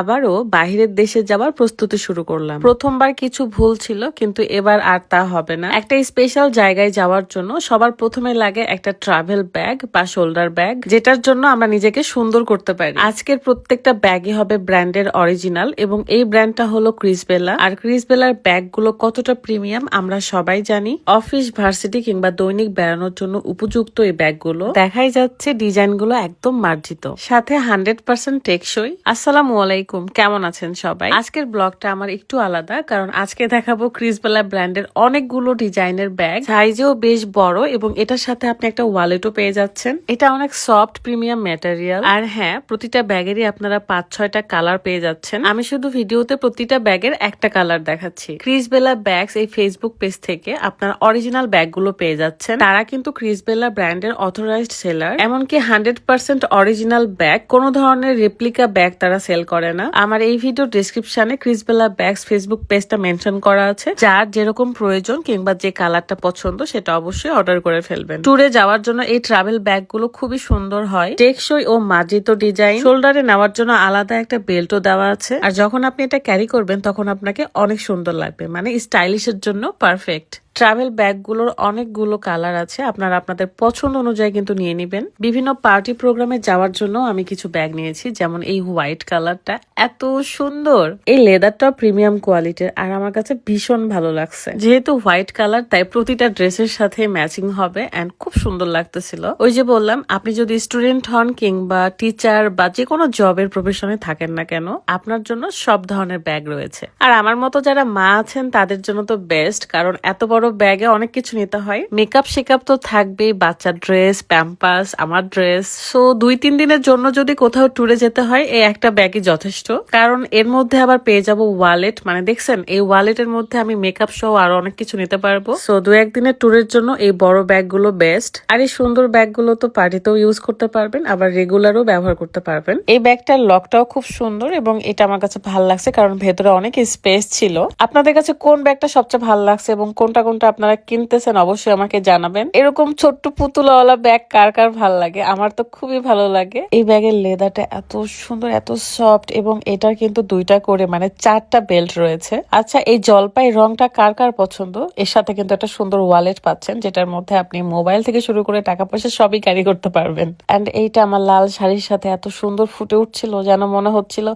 আবারও বাহিরের দেশে যাওয়ার প্রস্তুতি শুরু করলাম। প্রথমবার কিছু ভুল ছিল, কিন্তু এবার আর তা হবে না। একটা স্পেশাল জায়গায় যাওয়ার জন্য সবার প্রথমে লাগে একটা ট্রাভেল ব্যাগ বা শোল্ডার ব্যাগ যেটার জন্য আমরা নিজেকে সুন্দর করতে পারি। আজকের প্রত্যেকটা ব্যাগই হবে ব্র্যান্ডের অরিজিনাল এবং এই ব্র্যান্ডটা হলো ক্রিসবেলা আর ক্রিসবেলার ব্যাগগুলো কতটা প্রিমিয়াম আমরা সবাই জানি। অফিস ভার্সিটি কিংবা দৈনিক বেড়ানোর জন্য উপযুক্ত এই ব্যাগগুলো দেখাই যাচ্ছে ডিজাইনগুলো একদম মার্জিত। সাথে হান্ড্রেড পার্সেন্ট টেকসই। আসসালামু আলাইকুম। কেমন আছেন সবাই? আজকের ব্লগটা আমার একটু আলাদা, কারণ আজকে দেখাবো ক্রিসবেলা ব্র্যান্ডের অনেকগুলো ডিজাইনের ব্যাগ। সাইজেও বেশ বড় এবং এটার সাথে আপনি একটা ওয়ালেটও পেয়ে যাচ্ছেন। এটা অনেক সফট প্রিমিয়াম ম্যাটেরিয়াল আর হ্যাঁ প্রতিটা ব্যাগেরই আপনারা পাঁচ ছয়টা কালার পেয়ে যাচ্ছেন। আমি শুধু ভিডিওতে প্রতিটা ব্যাগের একটা কালার দেখাচ্ছি। ক্রিসবেলা ব্যাগস এই ফেসবুক পেজ থেকে আপনার অরিজিনাল ব্যাগগুলো পেয়ে যাচ্ছেন। তারা কিন্তু ক্রিসবেলা ব্র্যান্ডের অথরাইজড সেলার এমনকি হান্ড্রেড পার্সেন্ট অরিজিনাল ব্যাগ কোনো ধরনের রেপ্লিকা ব্যাগ তারা সেল না? আমার এই ভিডিও ডিসক্রিপশনে ক্রিসবেলা ব্যাগস ফেসবুক পেজটা মেনশন করা আছে। যার যেরকম প্রয়োজন কিংবা যে কালারটা পছন্দ, সেটা অবশ্যই অর্ডার করে ফেলবেন। ট্যুরে যাওয়ার জন্য এই ট্রাভেল ব্যাগগুলো খুবই সুন্দর হয়। টেকসই ও মার্জিত ডিজাইন শোল্ডারে নেওয়ার জন্য আলাদা একটা বেল্টও দেওয়া আছে। আর যখন আপনি এটা ক্যারি করবেন, তখন আপনাকে অনেক সুন্দর লাগবে। মানে স্টাইলিশের জন্য পারফেক্ট ট্রাভেল ব্যাগগুলোর অনেকগুলো কালার আছে। আপনারা আপনাদের পছন্দ অনুযায়ী কিন্তু নিয়ে নেবেন। বিভিন্ন পার্টি প্রোগ্রামে যাওয়ার জন্য আমি কিছু ব্যাগ নিয়েছি, যেমন এই হোয়াইট কালারটা। এত সুন্দর! এই লেদারটা প্রিমিয়াম কোয়ালিটির, আর আমার কাছে ভীষণ ভালো লাগছে। যেহেতু হোয়াইট কালার, তাই প্রতিটা ড্রেসের সাথে ম্যাচিং হবে এন্ড খুব সুন্দর লাগতেছিল। ওই যে বললাম, আপনি যদি স্টুডেন্ট হন কিংবা টিচার বা যে কোনো জবের প্রফেশনে থাকেন না কেন, আপনার জন্য সব ধরনের ব্যাগ রয়েছে। আর আমার মতো যারা মা আছেন, তাদের জন্য তো বেস্ট, কারণ এত বড় ব্যাগে অনেক কিছু নিতে হয়। মেকআপ, শেকআপ তো থাকবেই বাচ্চার ড্রেস, প্যাম্পাস, আমার ড্রেস। সো দুই, তিন দিনের জন্য যদি কোথাও ট্যুরে যেতে হয়, এই একটা ব্যাগই যথেষ্ট। কারণ এর মধ্যে আবার পেয়ে যাব ওয়ালেট মানে দেখছেন, এই ওয়ালেটের মধ্যে আমি মেকআপ সহ আরও অনেক কিছু নিতে পারব। সো দু একদিনের ট্যুরের জন্য এই বড় ব্যাগগুলো বেস্ট আর এই সুন্দর ব্যাগগুলো তো পার্টিতেও ইউজ করতে পারবেন, আবার রেগুলারও ব্যবহার করতে পারবেন। এই ব্যাগটার লকটাও খুব সুন্দর এবং এটা আমার কাছে ভালো লাগছে, কারণ ভেতরে অনেক স্পেস ছিল। আপনাদের কাছে কোন ব্যাগটা সবচেয়ে ভালো লাগছে এবং কোনটা কোনটা আপনারা কিনতেছেন, অবশ্যই আমাকে জানাবেন। এরকম ছোট্ট পুতুলাওয়ালা ব্যাগ কার কার ভালো লাগে? আমার তো খুবই ভালো লাগে। এই ব্যাগের লেদারটা এত সুন্দর, এত সফট এবং এটার কিন্তু দুইটা করে মানে চারটা বেল্ট রয়েছে। আচ্ছা এই জলপাই রংটা কার কার পছন্দ? এর সাথে কিন্তু একটা সুন্দর ওয়ালেট পাচ্ছেন, যেটার মধ্যে আপনি মোবাইল থেকে শুরু করে টাকা পয়সা সবই ক্যারি করতে পারবেন। এন্ড এইটা আমার লাল শাড়ির সাথে এত সুন্দর ফুটে উঠছিল, যেন মনে হচ্ছিল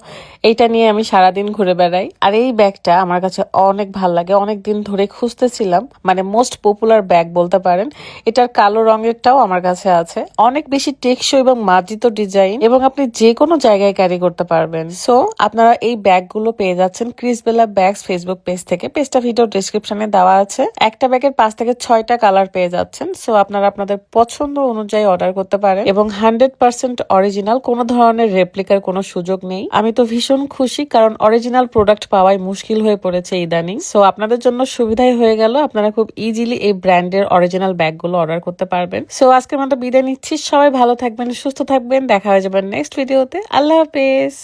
এইটা নিয়ে আমি সারাদিন ঘুরে বেড়াই। আর এই ব্যাগটা আমার কাছে অনেক ভালো লাগে অনেক দিন ধরে খুঁজতেছিলাম। মানে মোস্ট পপুলার ব্যাগ বলতে পারেন, এটার কালো রঙেরটাও আমার কাছে আছে। অনেক বেশি টেকসই এবং মার্জিত ডিজাইন এবং আপনি যে কোনো জায়গায় ক্যারি করতে পারবেন। সো আপনারা এই ব্যাগগুলো পেয়ে যাচ্ছেন ক্রিসবেলা ব্যাগস ফেসবুক পেজ থেকে। পেজটা ভিডিও ডিসক্রিপশনে দেওয়া আছে। একটা ব্যাগের পাঁচ থেকে ছয়টা কালার পেয়ে যাচ্ছেন। সো আপনারা আপনাদের পছন্দ অনুযায়ী অর্ডার করতে পারেন এবং হান্ড্রেড পার্সেন্ট অরিজিনাল কোনো ধরনের রেপ্লিকার কোনো সুযোগ নেই। আমি তো ভীষণ খুশি কারণ অরিজিনাল প্রোডাক্ট পাওয়াই মুশকিল হয়ে পড়েছে ইদানিং। সো আপনাদের জন্য সুবিধাই হয়ে গেল। আপনারা খুব ইজিলি এই ব্র্যান্ডের অরিজিনাল ব্যাগগুলো অর্ডার করতে পারবেন। সো আজকের মতো বিদায় নিচ্ছি। সবাই ভালো থাকবেন, সুস্থ থাকবেন। দেখা হয়ে যাবেন নেক্সট ভিডিওতে আল্লাহ হাফেজ।